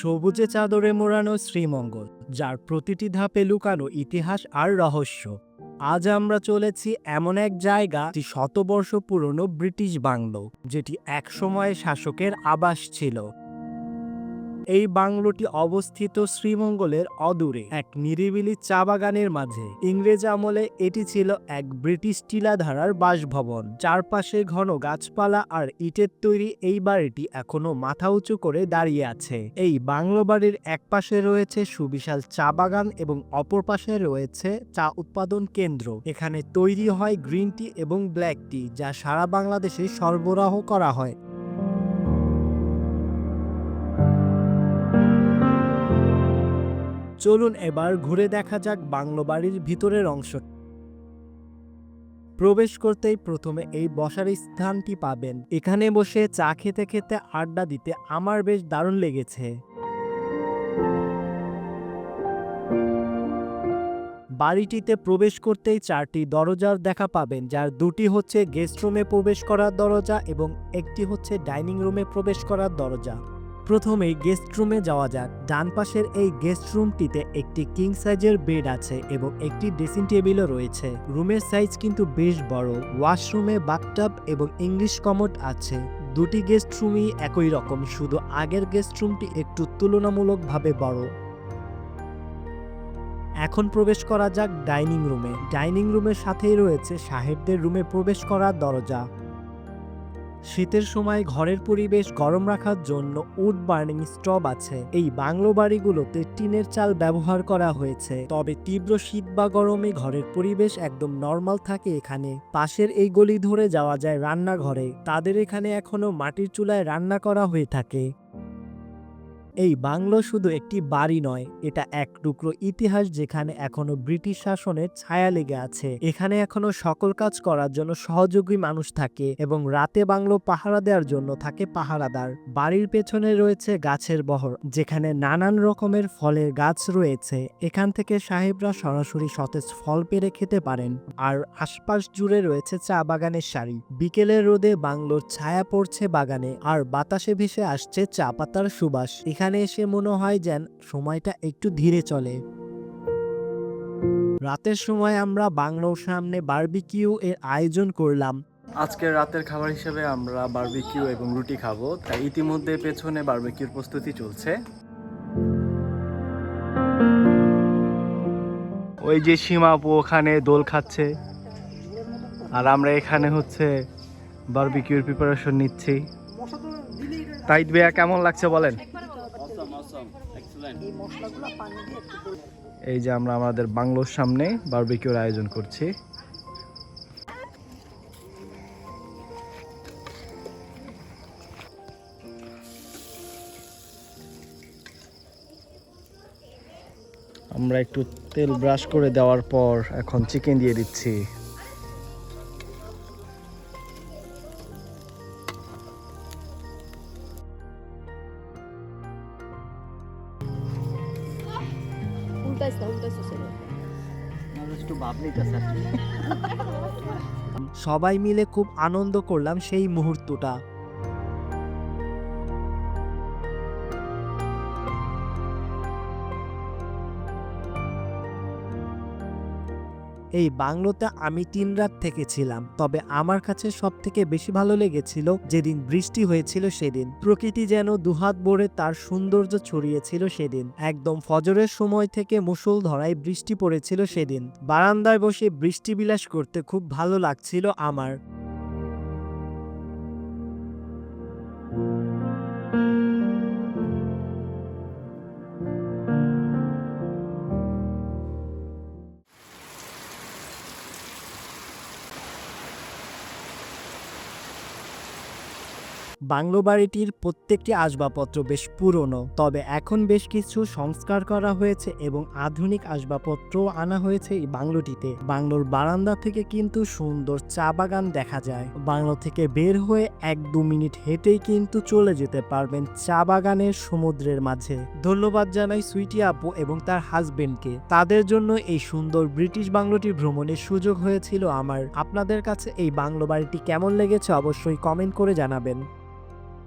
সবুজে চাদরে মোড়ানো শ্রীমঙ্গল, যার প্রতিটি ধাপে লুকানো ইতিহাস আর রহস্য। আজ আমরা চলেছি এমন এক জায়গা শতবর্ষ পুরনো ব্রিটিশ বাংলো, যেটি একসময় শাসকের আবাস ছিল। এই বাংলোটি অবস্থিত শ্রীমঙ্গলের অদূরে, এক নিরিবিলি চা বাগানের মাঝে। ইংরেজ আমলে এটি ছিল এক ব্রিটিশ টিলাধারার বাসভবন। চারপাশে ঘন গাছপালা আর ইটের তৈরি এই বাড়িটি এখনও মাথা উঁচু করে দাঁড়িয়ে আছে। এই বাংলো বাড়ির এক পাশে রয়েছে সুবিশাল চা বাগান এবং অপর পাশে রয়েছে চা উৎপাদন কেন্দ্র। এখানে তৈরি হয় গ্রিন টি এবং ব্ল্যাক টি, যা সারা বাংলাদেশে সরবরাহ করা হয়। চলুন এবার ঘুরে দেখা যাক বাংলো বাড়ির ভিতরের অংশ। প্রবেশ করতেই প্রথমে এই বসার স্থানটি পাবেন। এখানে বসে চা খেতে খেতে আড্ডা দিতে আমার বেশ দারুণ লেগেছে। বাড়িটিতে প্রবেশ করতেই চারটি দরজার দেখা পাবেন, যার দুটি হচ্ছে গেস্ট রুমে প্রবেশ করার দরজা এবং একটি হচ্ছে ডাইনিং রুমে প্রবেশ করার দরজা। প্রথমেই গেস্ট রুমে যাওয়া যাক। ডান পাশের এই গেস্ট রুমটিতে একটি কিং সাইজের বেড আছে এবং একটি ড্রেসিং টেবিলও রয়েছে। রুমের সাইজ কিন্তু বেশ বড়। ওয়াশরুমে বাথটাব এবং ইংলিশ কমোড আছে। দুটি গেস্ট রুমই একই রকম, শুধু আগের গেস্ট রুমটি একটু তুলনামূলকভাবে বড়। এখন প্রবেশ করা যাক ডাইনিং রুমে। ডাইনিং রুমের সাথেই রয়েছে সাহেবদের রুমে প্রবেশ করার দরজা। শীতের সময় ঘরের পরিবেশ গরম রাখার জন্য উড বার্নিং স্টব আছে। এই বাংলো বাড়িগুলোতে টিনের চাল ব্যবহার করা হয়েছে। তবে তীব্র শীত বা গরমে ঘরের পরিবেশ একদম নর্মাল থাকে এখানে। পাশের এই গলি ধরে যাওয়া যায় রান্নাঘরে। তাদের এখানে এখনও মাটির চুলায় রান্না করা হয়ে থাকে। এই বাংলো শুধু একটি বাড়ি নয়, এটা এক টুকরো ইতিহাস যেখানে এখনও ব্রিটিশ শাসনের ছায়া লেগে আছে। এখানে এখনও সকল কাজ করার জন্য সহযোগী মানুষ থাকে এবং রাতে বাংলো পাহারা দেওয়ার জন্য থাকে পাহারাদার। বাড়ির পেছনে রয়েছে গাছের বহর, যেখানে নানান রকমের ফলের গাছ রয়েছে। এখান থেকে সাহেবরা সরাসরি সতেজ ফল পেরে খেতে পারেন। আর আশপাশ জুড়ে রয়েছে চা বাগানের সারি। বিকেলের রোদে বাংলোর ছায়া পড়ছে বাগানে, আর বাতাসে ভেসে আসছে চা পাতার সুবাস। এখানে এসে মনে হয় যেন সময়টা একটু ধীরে চলে। রাতের সময় আমরা বাংলোর সামনে বারবিকিউ এর আয়োজন করলাম। আজকে রাতের খাবার হিসেবে আমরা বারবিকিউ এবং রুটি খাব, তাই ইতিমধ্যে পেছনে বারবিকিউর প্রস্তুতি চলছে। ওই যে সীমা আপু ওখানে দোল খাচ্ছে, আর আমরা এখানে হচ্ছে বারবিকিউর প্রিপারেশন নিচ্ছি। তাই ভাইয়া, কেমন লাগছে বলেন? এই যে আমরা আমাদের বাংলোর সামনে বারবিকিউর আয়োজন করছি। আমরা একটু তেল ব্রাশ করে দেওয়ার পর এখন চিকেন দিয়ে দিচ্ছি। উল্টাইস না উল্টাইস ছেলে একটু ভাব নিতেছে সবাই মিলে খুব আনন্দ করলাম সেই মুহূর্তটা। এই বাংলোতে আমি তিন রাত থেকেছিলাম, তবে আমার কাছে সব থেকে বেশি ভালো লেগেছিল যেদিন বৃষ্টি হয়েছিল সেদিন। প্রকৃতি যেন দুহাত ভরে তার সৌন্দর্য ছড়িয়েছিল সেদিন। একদম ফজরের সময় থেকে মুসল ধরায় বৃষ্টি পড়েছিল সেদিন। বারান্দায় বসে বৃষ্টি বিলাস করতে খুব ভালো লাগছিল আমার। বাংলো বাড়িটির প্রত্যেকটি আসবাবপত্র বেশ পুরনো, তবে এখন বেশ কিছু সংস্কার করা হয়েছে এবং আধুনিক আসবাবপত্র আনা হয়েছে এই বাংলোটিতে। বাংলোর বারান্দা থেকে কিন্তু সুন্দর চা বাগান দেখা যায়। বাংলো থেকে বের হয়ে এক দু মিনিট হেঁটেই কিন্তু চলে যেতে পারবেন চা বাগানের সমুদ্রের মাঝে। ধন্যবাদ জানাই সুইটি আপু এবং তার হাজবেন্ডকে। তাদের জন্য এই সুন্দর ব্রিটিশ বাংলোটি ভ্রমণের সুযোগ হয়েছিল আমার। আপনাদের কাছে এই বাংলো বাড়িটি কেমন লেগেছে অবশ্যই কমেন্ট করে জানাবেন।